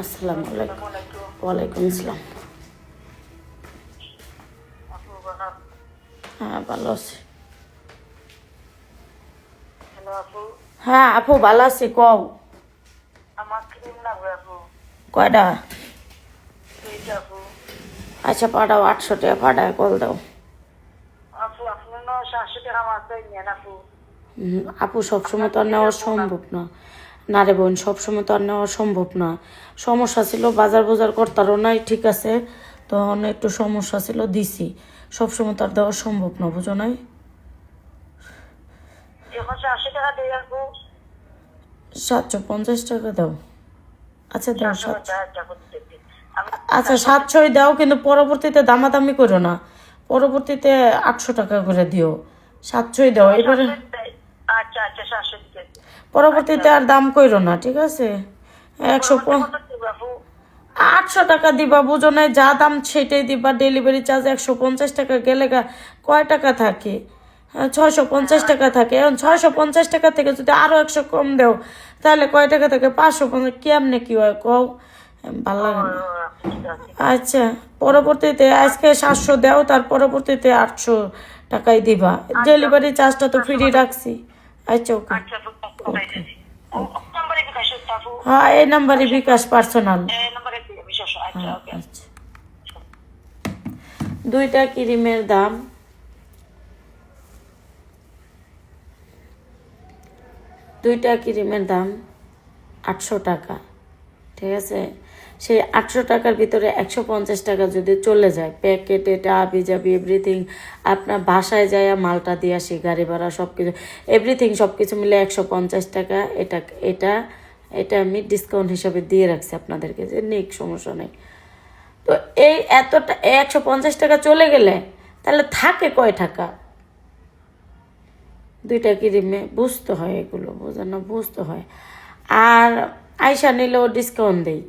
আসসালামু আলাইকুম। ওয়ালাইকুম আসসালাম। হ্যাঁ ভালো আছি। হ্যাঁ আপু ভালো আছি কও। কয়টা? আচ্ছা পাঠাও আটশো টাকা পাঠায় কল দাও। আপু সবসময় তো আর নেওয়া সম্ভব না। না রে বোন সবসময় তো আর নেওয়া সম্ভব না। সমস্যা ছিল বাজার বাজার করতারও নাই ঠিক আছে? তখন একটু সমস্যা ছিল দিছি। সবসময় তো আর দেওয়া সম্ভব না বুঝো নাই? সাতশো পঞ্চাশ টাকা দাও। আচ্ছা দাও সাতশো আচ্ছা সাতশোই দাও কিন্তু পরবর্তীতে দামাদামি করো না। পরবর্তীতে আটশো টাকা করে দিও। সাতশোই দাও এবারে আচ্ছা আচ্ছা সাতশো পরবর্তীতে আর দাম কইরো না ঠিক আছে? একশো আটশো টাকা দিবা বুঝো নাই যা দাম সেটাই দিবা ডেলিভারি চার্জ একশো পঞ্চাশ টাকা গেলে কয় টাকা থাকে? ছয়শো পঞ্চাশ টাকা থাকে। এখন ছয়শো পঞ্চাশ টাকা থেকে যদি আরও একশো কম দেও তাহলে কয় টাকা থাকে? পাঁচশো পঞ্চাশ কেমনে কি হয় কও? ভালো লাগে না। আচ্ছা পরবর্তীতে আজকে সাতশো দাও তার পরবর্তীতে আটশো টাকাই দিবা। ডেলিভারি চার্জটা তো ফ্রি রাখছি। আচ্ছা ওকে আচ্ছা আপু কোথায় দিদি ও নম্বরে বিকাশ হচ্ছে আপু? হ্যাঁ এই নাম্বারে বিকাশ পার্সোনাল। আচ্ছা ওকে আচ্ছা। দুইটা ক্রিমের দাম? দুইটা ক্রিমের দাম আটশো টাকা। ঠিক আছে? সেই আটশো টাকার ভিতরে একশো পঞ্চাশ টাকা যদি চলে যায় প্যাকেট এটা আবিজাবি এভরিথিং আপনার বাসায় যায় মালটা দিয়ে আসি গাড়ি ভাড়া সব কিছু এভরিথিং সব কিছু মিলে একশো পঞ্চাশ টাকা, এটা এটা এটা আমি ডিসকাউন্ট হিসাবে দিয়ে রাখছি আপনাদেরকে, যে নেই সমস্যা নেই। তো এই এতটা একশো পঞ্চাশ টাকা চলে গেলে, তাহলে থাকে কয় টাকা? দুইটা ক্রিমে বুঝতে হয় এগুলো, বোঝানো বুঝতে হয়। আর আয়সা নিলেও ডিসকাউন্ট দেই।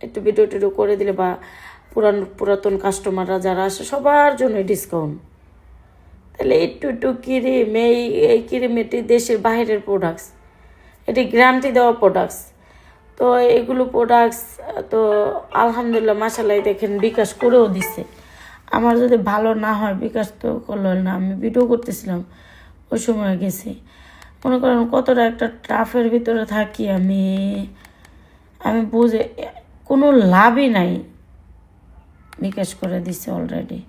একটু ভিডিও টিডিও করে দিলে বা পুরান, পুরাতন কাস্টমাররা যারা আসে, সবার জন্য ডিসকাউন্ট তাহলে একটু একটু ক্রিম এই এই ক্রিম এটি দেশের বাইরের প্রোডাক্টস এটি গ্যারান্টি দেওয়া প্রোডাক্টস তো এগুলো প্রোডাক্টস তো আলহামদুলিল্লাহ মাসালাই দেখেন বিকাশ করেও দিছে। আমার যদি ভালো না হয়, বিকাশ তো করল না। আমি ভিডিও করতেছিলাম, ওই সময় গেছি। মনে করেন কতটা একটা ট্রাফের ভিতরে থাকি আমি। আমি বুঝে কোনো লাভই নাই। বিকাশ করে দিছে অলরেডি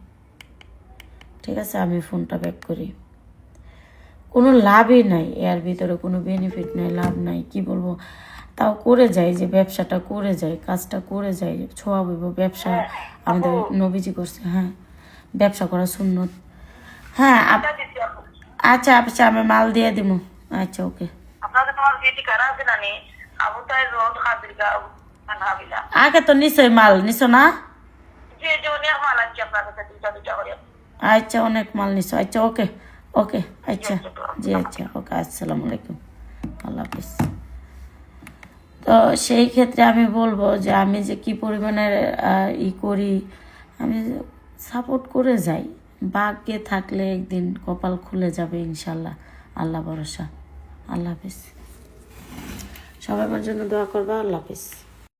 ঠিক আছে আমি ফোনটা ব্যাক করি। কোনো লাভই নাই এর ভিতরে কোনো বেনিফিট নাই লাভ নাই কি বলব? তাও করে যাই যে ব্যবসাটা করে যাই কাজটা করে যাই ছোঁয়া বইব ব্যবসা আমাদের নবীজি করছে হ্যাঁ। ব্যবসা করা সুন্নত। হ্যাঁ আচ্ছা আচ্ছা আমি মাল দিয়ে দিব আচ্ছা ওকে। আপনাদের তোমার আগে তো মাল নিছো না? আচ্ছা অনেক মাল নিছো আচ্ছা ওকে ওকে আচ্ছা জি আচ্ছা ওকে আসসালামু আলাইকুম। আল্লাহ হাফিজ। তো সেই ক্ষেত্রে আমি বলব যে আমি যে কি পরিমাণের ই করি আমি সাপোর্ট করে যাই। ভাগ্যে থাকলে একদিন কপাল খুলে যাবে ইনশাল্লাহ। আল্লাহ ভরসা। আল্লাহ হাফিজ। সবাই আমার জন্য দোয়া করবা আল্লাহ হাফিজ।